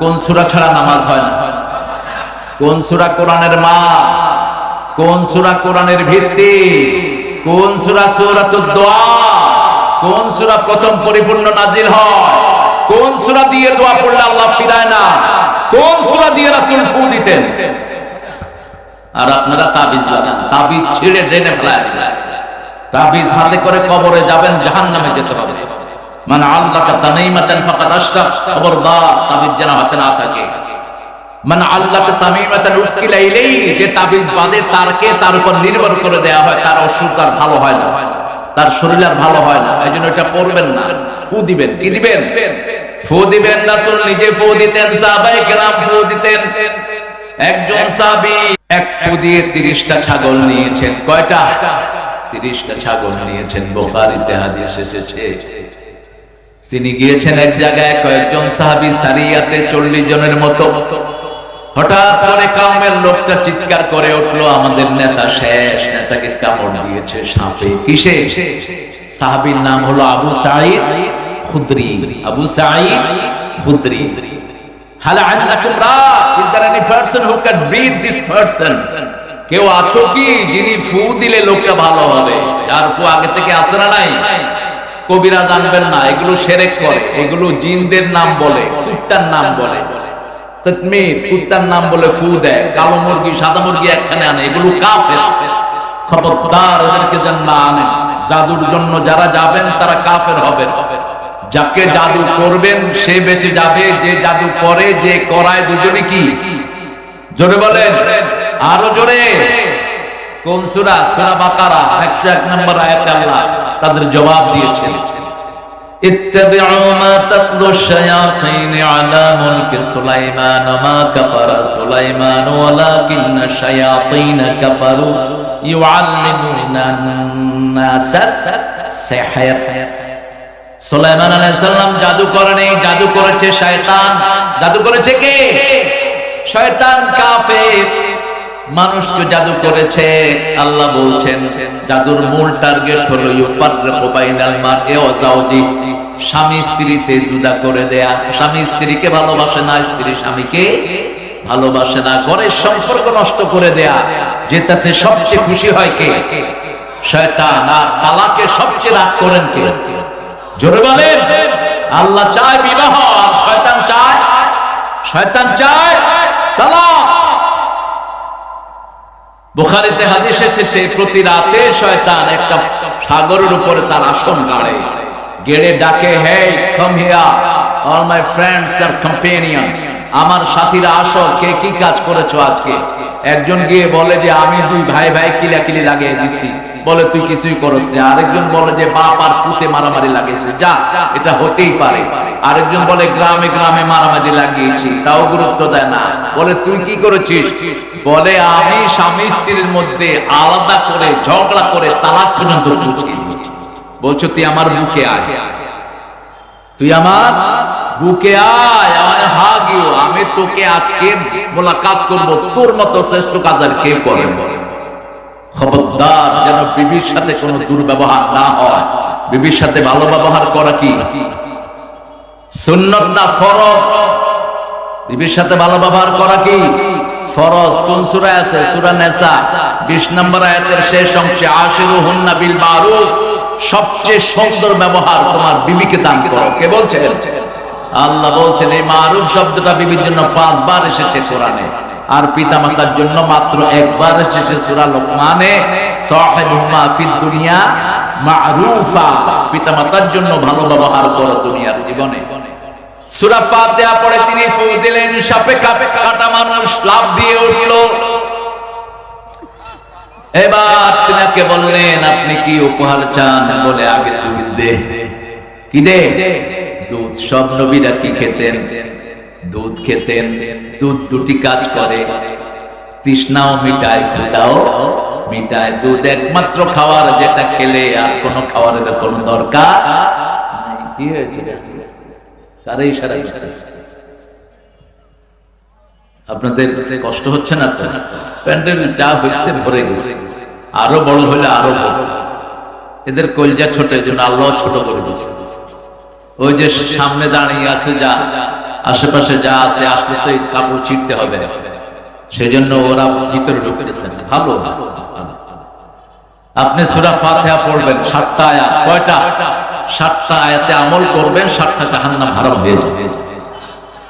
কোন সুরা ছাড়া নামাজ হয় না? কোন সুরা কোরআনের মা? কোন সুরা কোরআনের ভিত্তি? কোন সুরা সূরাতুদ দোয়া? কোন সুরা প্রথম পরিপূর্ণ নাজির হয়? কোন সুরা দিয়ে দোয়া পড়লে আল্লাহ ফিরায় না? কোন সুরা দিয়ে রাসূল ফু দিতেন? আর আপনারা তাবিজ লাগান। তাবিজ ছিঁড়ে ড্রেনে ফেলায় তাবিজ হাতে করে কবরে যাবেন, জাহান্নামে যেতে হবে। মানে আল্লাহকে ফাকাদ আশরাক, খবরদার তাবিজ যেন হাতে না থাকে। মানে আল্লাহকে তামিমাতান যে তাবিজ বাদে তার উপর নির্ভর করে দেয়া হয়, তার অসুখ ভালো হয় না। তার শরীর আর ভালো হয় না এই জন্য এটা পড়বেন না। ফু দিবেন, কি দিবেন? ফু দিবেন নিজে ফু দিতেন ফু দিতেন। একজন সাহাবী এক ফু দিয়ে 30টা ছাগল নিয়েছেন। কয়টা? 30টা ছাগল নিয়েছেন এসেছে। তিনি গিয়েছেন এক জায়গায় কয়েকজন সাহাবী সারিয়াতে চল্লিশ জনের মতো। হঠাৎ করে লোকটা চিৎকার করে উঠল, আমাদের নেতা শেষ, নেতাকে কামড় দিয়েছে সাপে। কিসে? সাহাবীর নাম হলো আবু সাঈদ খুদরি। আবু সাঈদ খুদরি। কেউ আছো কি যিনি ফু দিলে লোকটা ভালো হবে? যার ফু আগে থেকে আসে না নাই? কবিরা জানবেন না, এগুলো সেরেক করে এগুলো জিনদের নাম বলে, কুত্তার নাম বলে। নাম বলে ফু দেয়, কালো মুরগি, সাদা মুরগি একখানে আনে, এগুলো কাফের। খবরদার এদেরকে যেন না আনেন জাদুর জন্য যারা যাবেন তারা কাফের যাকে জাদু করবেন, সে বেঁচে যাবে, যে জাদু করে, যে করায় দুজনে কি? জোরে বলেন, আরও জোরে। কোন সূরা? সূরা বাকারা 101 নম্বর আয়াত আল্লাহ তাদের জবাব দিয়েছেন اتبعوا ما تتلو الشياطين على ملك سليمان ما كفر سليمان ولكن الشياطين كفروا يعلمون الناس السحر সুলাইমান আলাইহিস সালাম জাদু করেনি জাদু করেছে শয়তান জাদু করেছে কে শয়তান কাফের মানুষকে জাদু করেছে। আল্লাহ বলছেন, জাদুর মূল টার্গেট হলো ইউফাররিকু বাইনাল মার'i ওয়া যাওজি। স্বামী স্ত্রীতে জুদা করে দেয়া। স্বামী স্ত্রীকে ভালোবাসে না, স্ত্রী স্বামীকে ভালোবাসে না। ঘরের সম্পর্ক নষ্ট করে দেয়া। যেটাতে সবচেয়ে খুশি হয় কে? শয়তান। আর তালাকে সবচেয়ে রাগ করেন কে? জোরে বলেন, আল্লাহ চায় বিবাহ, আর শয়তান চায় শয়তান চায় তালাক বুখারিতে হাদিস এসেছে প্রতি রাতে শয়তান একটা সাগরের উপরে তার আসন গাড়ে। গেড়ে ডাকে হে come here all my friends R companion আমার সাথীরা, আসো, কে কি কাজ করেছ আজকে? একজন গিয়ে বলে যে, আমি দুই ভাই ভাই কিলাকিলি লাগিয়ে দিছি। বলে, তুই কিছুই করস আরেকজন বলে যে, বাপ আর পুতে মারামারি লাগিয়েছে। যা, এটা হতেই পারে। আরেকজন বলে, গ্রামে গ্রামে মারামারি লাগিয়েছি, তাও গুরুত্ব দেয় না। বলে, তুই কি করেছিস? বলে, আমি স্বামী স্ত্রীর মধ্যে আলাদা করে ঝগড়া করে তালাক পর্যন্ত বুঝিয়ে দিয়েছি বলছো, তুই আমার বুকে আয়। তুই আমার বুকে আয় আমার হাগিও আমি তোকে আজকে মোলাকাত করব। তোর মতো শ্রেষ্ঠ কাজ আর করে? খবরদার, যেন বিবির সাথে কোনো দুর্ব্যবহার না হয়। বিবির সাথে ভালো ব্যবহার করা কি? সুন্নত না ফরজ? বিবির সাথে ভালো ব্যবহার করা কি? ফরজ। কোন আছে? নেসা। 20 নম্বর আয়াতের শেষ অংশে আশিরু হুন্না বিল মারুফ। সবচেয়ে সুন্দর ব্যবহার তোমার বিবিকে দান করো। কে বলছেন আল্লাহ বলছেন, এই মারুফ শব্দটা বিবির জন্য পাঁচবার এসেছে কোরআনে। আর পিতামাতার জন্য মাত্র একবার এসেছে সূরা লোকমানে সাহিবুমা মারুফা। পিতামাতার জন্য ভালো ব্যবহার করো দুনিয়ার জীবনে। আপনি কি উপহার চান? বলে, আগে দুধ দে। কি দে? দুধ। সব নবীরা কি খেতেন? দুধ খেতেন। দুধ দুটি কাজ করে। তৃষ্ণাও মিটায় ক্ষুদাও মিটায়। দুধ একমাত্র খাওয়ার, যেটা খেলে আর কোনো খাওয়ারের কোনো দরকার কি হয়েছে? তারা ইশারা আপনাদের কষ্ট হচ্ছে না প্যান্ডেল যা হয়েছে ভরে গেছে। আরও বড় হলে আরও এদের কলজা ছোট জন্য আল্লাহ ছোট করে দিছে ওই যে সামনে দাঁড়িয়ে আছে যা, আশেপাশে যা আছে আসলে তো কাপড় ছিঁড়তে হবে। সেজন্য ওরা ভিতরে ঢুকতেছে ভালো। আপনি সুরা ফাতিহা পড়বেন, সাতটা আয়াত। কয়টা? সাতটা আয়াতে আমল করবেন, সাতটা জাহান্নাম হারাম হয়ে যাবে।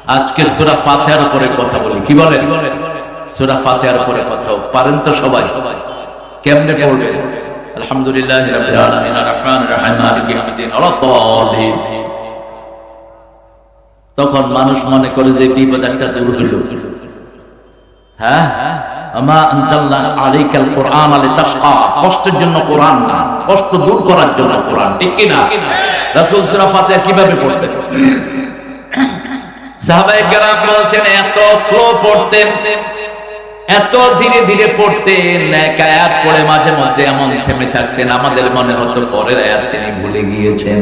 আজকে সুরা ফাতিহার উপরে কথা বলি। কি বলেন? সুরা ফাতিহার উপরে কথা। পারেন তো সবাই। কেমনে পড়বেন? আলহামদুলিল্লাহ রাব্বিল আলামিন। আর রহমান রহিম। মালিকি ইয়াউমিদ্দিন আলাদ-দাল্লিন। তখন মানুষ মনে করে যে বিপদ একটা দূর হইল। হ্যাঁ? আমা আলাইকাল কোরআন লিতাশকা কষ্টের জন্য কোরআন না। কষ্ট দূর করার জন্য কোরআন। ঠিক কি না রাসূল সূরা ফাতিহা কীভাবে পড়তেন? সাহাবায়ে কেরাম বলছেন, এত স্লো পড়তেন, এত ধীরে ধীরে পড়তেন, এক আয়াত পড়ে মাঝে মধ্যে এমন থেমে থাকতেন। আমাদের মনে হতো পরের আয়াত তিনি ভুলে গিয়েছেন।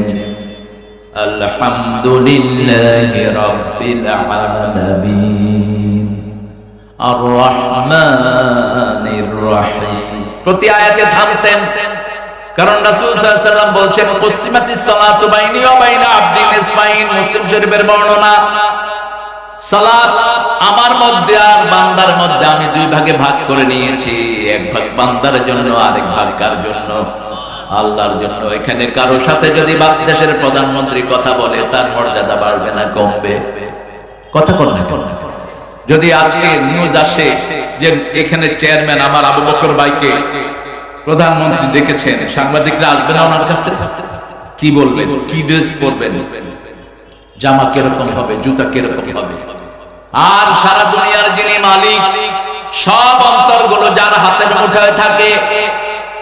প্রতি আয়াতে থামতেন। কারণ রাসূল সাল্লাল্লাহু আলাইহি ওয়াসাল্লাম কুসিমাতিস বাইনি বাইনা মুসলিম শরীফের বর্ণনা। সালাত আমার মধ্যে আর বান্দার মধ্যে আমি দুই ভাগে ভাগ করে নিয়েছি। এক ভাগ বান্দার জন্য, আরেক ভাগ কার জন্য? আল্লাহর জন্য। এখানে কারও সাথে যদি বাংলাদেশের প্রধানমন্ত্রী কথা বলে, তার মর্যাদা বাড়বে না, কমবে। কথা কর না যদি আজকে নিউজ আসে যে এখানে চেয়ারম্যান আমার আবু বকর ভাইকে প্রধানমন্ত্রী ডেকেছেন, সাংবাদিকরা আসবে না ওনার কাছে? কি বলবেন? কি ড্রেস পরবেন? জামা কীরকম হবে, জুতা কীরকম হবে? আর সারা দুনিয়ার যিনি মালিক, সব অন্তরগুলো যার হাতের মুঠোয় থাকে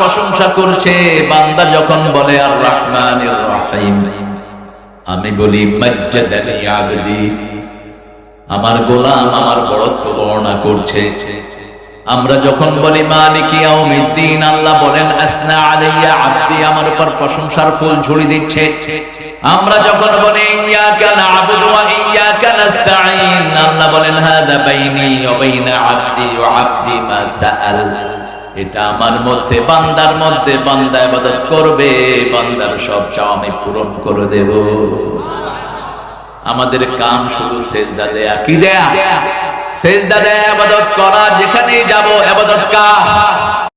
প্রশংসা করছে, বান্দা যখন বলে, আর রহমানির রহিম। আমি বলি আমার গোলাম আমার বড়ত্ব বর্ণনা করছে। আমরা যখন বলি, মালিক আল্লাহ বলেন আমার উপর প্রশংসার ফুল ঝুড়ি দিচ্ছে। আমরা যখন বলি, ইয়াকা না'বুদু ওয়া আল্লাহ বলেন বাইনি এটা আমার মধ্যে, বান্দার মধ্যে, বান্দা ইবাদত করবে, বান্দার সব চাও আমি পূরণ করে দেব। আমাদের কাম শুধু সেজদা দেয়া, কি দেয়া? সেজদা দেয়া আবাদত করা, যেখানেই যাব আবাদত কার